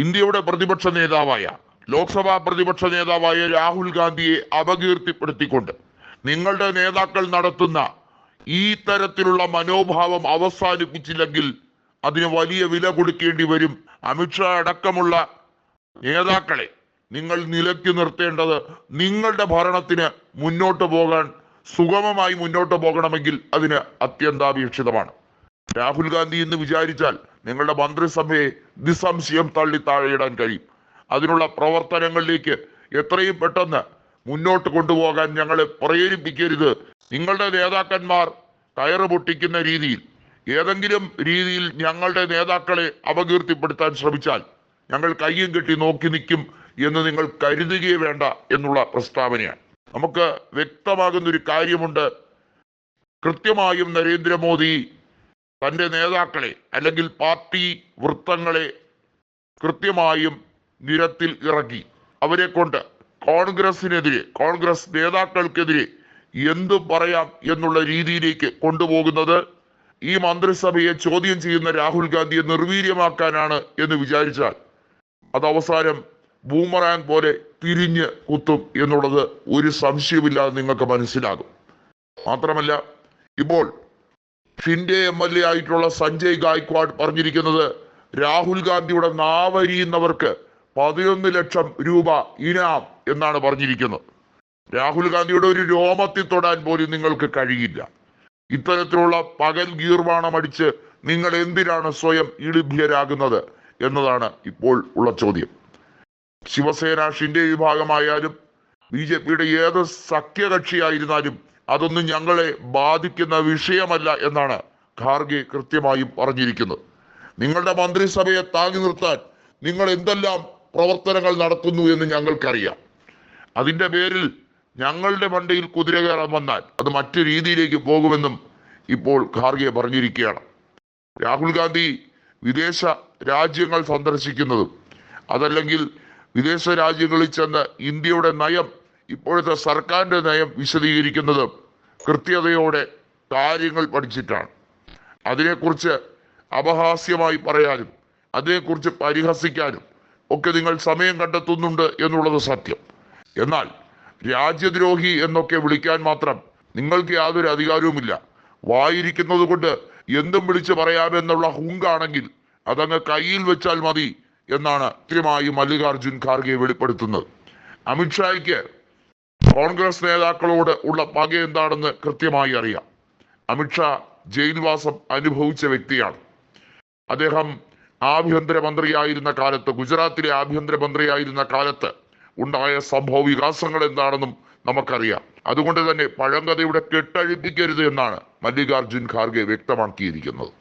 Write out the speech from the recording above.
ഇന്ത്യയുടെ പ്രതിപക്ഷ നേതാവായ ലോക്സഭാ പ്രതിപക്ഷ നേതാവായ രാഹുൽ ഗാന്ധിയെ അപകീർത്തിപ്പെടുത്തിക്കൊണ്ട് നിങ്ങളുടെ നേതാക്കൾ നടത്തുന്ന ഈ തരത്തിലുള്ള മനോഭാവം അവസാനിപ്പിച്ചില്ലെങ്കിൽ അതിന് വലിയ വില കൊടുക്കേണ്ടി വരും. അമിത്ഷാ അടക്കമുള്ള നേതാക്കളെ നിങ്ങൾ നിലയ്ക്ക് നിർത്തേണ്ടത് നിങ്ങളുടെ ഭരണത്തിന് മുന്നോട്ട് പോകാൻ സുഗമമായി മുന്നോട്ട് പോകണമെങ്കിൽ അതിന് അത്യന്താപേക്ഷിതമാണ്. രാഹുൽ ഗാന്ധി എന്ന് വിചാരിച്ചാൽ നിങ്ങളുടെ മന്ത്രിസഭയെ നിസ്സംശയം തള്ളി താഴെയിടാൻ കഴിയും. അതിനുള്ള പ്രവർത്തനങ്ങളിലേക്ക് എത്രയും പെട്ടെന്ന് മുന്നോട്ട് കൊണ്ടുപോകാൻ ഞങ്ങളെ പ്രേരിപ്പിക്കരുത്. നിങ്ങളുടെ നേതാക്കന്മാർ കയറ് പൊട്ടിക്കുന്ന രീതിയിൽ ഏതെങ്കിലും രീതിയിൽ ഞങ്ങളുടെ നേതാക്കളെ അപകീർത്തിപ്പെടുത്താൻ ശ്രമിച്ചാൽ ഞങ്ങൾ കയ്യും കെട്ടി നോക്കി നിൽക്കും എന്ന് നിങ്ങൾ കരുതുകയേ വേണ്ട എന്നുള്ള പ്രസ്താവനയാണ്. നമുക്ക് വ്യക്തമാകുന്ന ഒരു കാര്യമുണ്ട്. കൃത്യമായും നരേന്ദ്രമോദി തന്റെ നേതാക്കളെ അല്ലെങ്കിൽ പാർട്ടി വൃത്തങ്ങളെ കൃത്യമായും നിരത്തിൽ ഇറക്കി. അവരെ കൊണ്ട് കോൺഗ്രസിനെതിരെ കോൺഗ്രസ് നേതാക്കൾക്കെതിരെ എന്തു പറയാം എന്നുള്ള രീതിയിലേക്ക് കൊണ്ടുപോകുന്നത് ഈ മന്ത്രിസഭയെ ചോദ്യം ചെയ്യുന്ന രാഹുൽ ഗാന്ധിയെ നിർവീര്യമാക്കാനാണ് എന്ന് വിചാരിച്ചാൽ അത് അവസാനം ബൂമറാങ് പോലെ തിരിഞ്ഞ് കുത്തും എന്നുള്ളത് ഒരു സംശയമില്ലാതെ നിങ്ങൾക്ക് മനസ്സിലാകും. മാത്രമല്ല ഇപ്പോൾ ഷിൻഡെ എം എൽ എ ആയിട്ടുള്ള സഞ്ജയ് ഗായ്ക്വാഡ് പറഞ്ഞിരിക്കുന്നത് രാഹുൽ ഗാന്ധിയുടെ നാവരിയുന്നവർക്ക് പതിനൊന്ന് ലക്ഷം രൂപ ഇനാം എന്നാണ് പറഞ്ഞിരിക്കുന്നത്. രാഹുൽ ഗാന്ധിയുടെ ഒരു രോമത്തിൽ തൊടാൻ പോലും നിങ്ങൾക്ക് കഴിയില്ല. ഇത്തരത്തിലുള്ള പകൽ ഗീർവാണം അടിച്ച് നിങ്ങൾ എന്തിനാണ് സ്വയം ഇളിഭ്യരാകുന്നത് എന്നതാണ് ഇപ്പോൾ ഉള്ള ചോദ്യം. ശിവസേന ഷിൻഡെ വിഭാഗമായാലും ബി ജെ പിയുടെ ഏത് സഖ്യകക്ഷിയായിരുന്നാലും അതൊന്നും ഞങ്ങളെ ബാധിക്കുന്ന വിഷയമല്ല എന്നാണ് ഖാർഗെ കൃത്യമായി പറഞ്ഞിരിക്കുന്നത്. നിങ്ങളുടെ മന്ത്രിസഭയെ താങ്ങി നിർത്താൻ നിങ്ങൾ എന്തെല്ലാം പ്രവർത്തനങ്ങൾ നടത്തുന്നു എന്ന് ഞങ്ങൾക്കറിയാം. അതിന്റെ പേരിൽ ഞങ്ങളുടെ മണ്ടയിൽ കുതിര കയറാൻ വന്നാൽ അത് മറ്റു രീതിയിലേക്ക് പോകുമെന്നും ഇപ്പോൾ ഖാർഗെ പറഞ്ഞിരിക്കുകയാണ്. രാഹുൽ ഗാന്ധി വിദേശ രാജ്യങ്ങൾ സന്ദർശിക്കുന്നതും അതല്ലെങ്കിൽ വിദേശ രാജ്യങ്ങളിൽ ചെന്ന് ഇന്ത്യയുടെ നയം ഇപ്പോഴത്തെ സർക്കാരിന്റെ നയം വിശദീകരിക്കുന്നത് കൃത്യതയോടെ കാര്യങ്ങൾ പഠിച്ചിട്ടാണ്. അതിനെക്കുറിച്ച് അപഹാസ്യമായി പറയാനും അതിനെക്കുറിച്ച് പരിഹസിക്കാനും ഒക്കെ നിങ്ങൾ സമയം കണ്ടെത്തുന്നുണ്ട് എന്നുള്ളത് സത്യം. എന്നാൽ രാജ്യദ്രോഹി എന്നൊക്കെ വിളിക്കാൻ മാത്രം നിങ്ങൾക്ക് യാതൊരു അധികാരവുമില്ല. വായിരിക്കുന്നത് കൊണ്ട് എന്തും വിളിച്ചു പറയാമെന്നുള്ള ഹുങ്കാണെങ്കിൽ അതങ്ങ് കയ്യിൽ വെച്ചാൽ മതി എന്നാണ് കൃത്യമായി മല്ലികാർജുൻ ഖാർഗെ വെളിപ്പെടുത്തുന്നത്. അമിത്ഷായ്ക്ക് കോൺഗ്രസ് നേതാക്കളോട് ഉള്ള പക എന്താണെന്ന് കൃത്യമായി അറിയാം. അമിത്ഷാ ജയിൽവാസം അനുഭവിച്ച വ്യക്തിയാണ്. അദ്ദേഹം ആഭ്യന്തരമന്ത്രിയായിരുന്ന കാലത്ത് ഗുജറാത്തിലെ ആഭ്യന്തരമന്ത്രിയായിരുന്ന കാലത്ത് ഉണ്ടായ സംഭവ വികാസങ്ങൾ എന്താണെന്നും നമുക്കറിയാം. അതുകൊണ്ട് തന്നെ പഴങ്കഥയുടെ കെട്ടഴിപ്പിക്കരുത് എന്നാണ് മല്ലികാർജുൻ ഖാർഗെ വ്യക്തമാക്കിയിരിക്കുന്നത്.